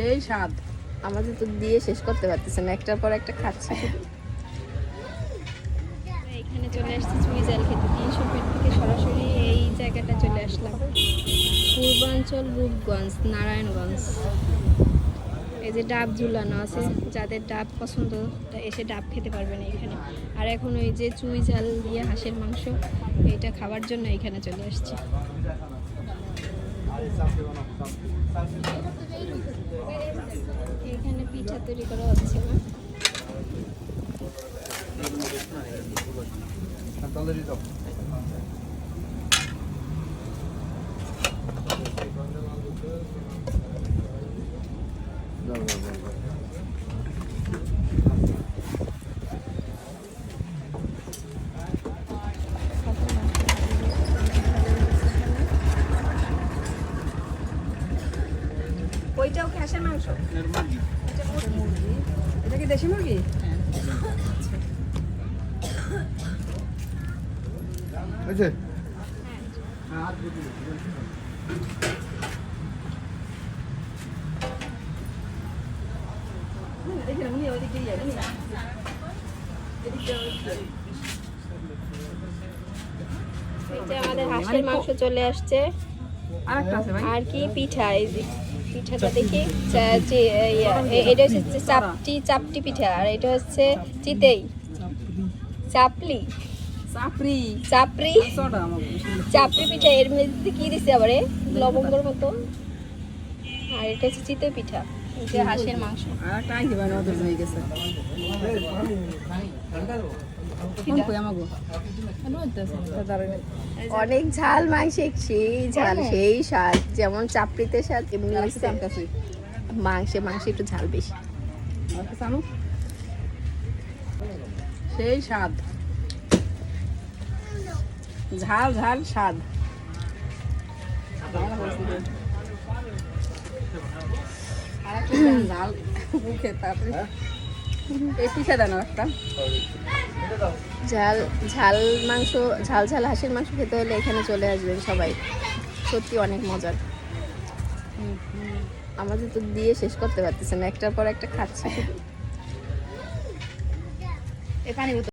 সেই স্বাদ। আমাদের তো দিয়ে শেষ করতে পারতেছে না, একটার পর একটা খাচ্ছি। এখানে চলে আসছি জাল খেতে। থেকে সরাসরি এই জায়গাটা চলে আসলাম। পূর্বাঞ্চল রূপগঞ্জ, নারায়ণগঞ্জ। এই যে ডাব ঝুলানো আছে, যাদের ডাব পছন্দ, তা এসে ডাব খেতে পারবেন এখানে। আর এখন ওই যে চুই ঝাল দিয়ে হাঁসের মাংস এইটা খাবার জন্য এখানে চলে আসছি। পিঠা তৈরি করা হচ্ছে না। ওইটাও কি হাঁসের মাংস? এটা কি দেশি মুরগি? আছে দেখি উনি ওইদিকে যাবেন আমাদের হাঁসের মাংস চলে আসছে। আর একটা আছে ভাই। আর কি? পিঠা এই পিঠাটা দেখি। এটা হচ্ছে চাপটি চাপটি পিঠা আর এটা হচ্ছে চিতেই। চাপলি। চাপড়ি। চাপড়ি। চাপড়ি পিঠা এর মধ্যে কি দিছে আবার লবঙ্গর মতো। আর এটা হচ্ছে চিতে পিঠা। হাঁসের মাংস। হয়ে গেছে অনেক ঝাল মাংস সেই ঝাল সেই স্বাদ যেমন চাপড়িতে স্বাদ এমনি মাংসে মাংসে একটু ঝাল বেশি। সেই স্বাদ। ঝাল ঝাল স্বাদ। ঝাল মুখে তারপরে এই পিঠা দেন একটা? ঝাল ঝাল মাংস ঝাল ঝাল হাঁসের মাংস খেতে হলে এখানে চলে আসবেন সবাই। সত্যি অনেক মজার। আমাদের তো দিয়ে শেষ করতে পারতেছে না একটার পর একটা খাচ্ছে। এখানে পানি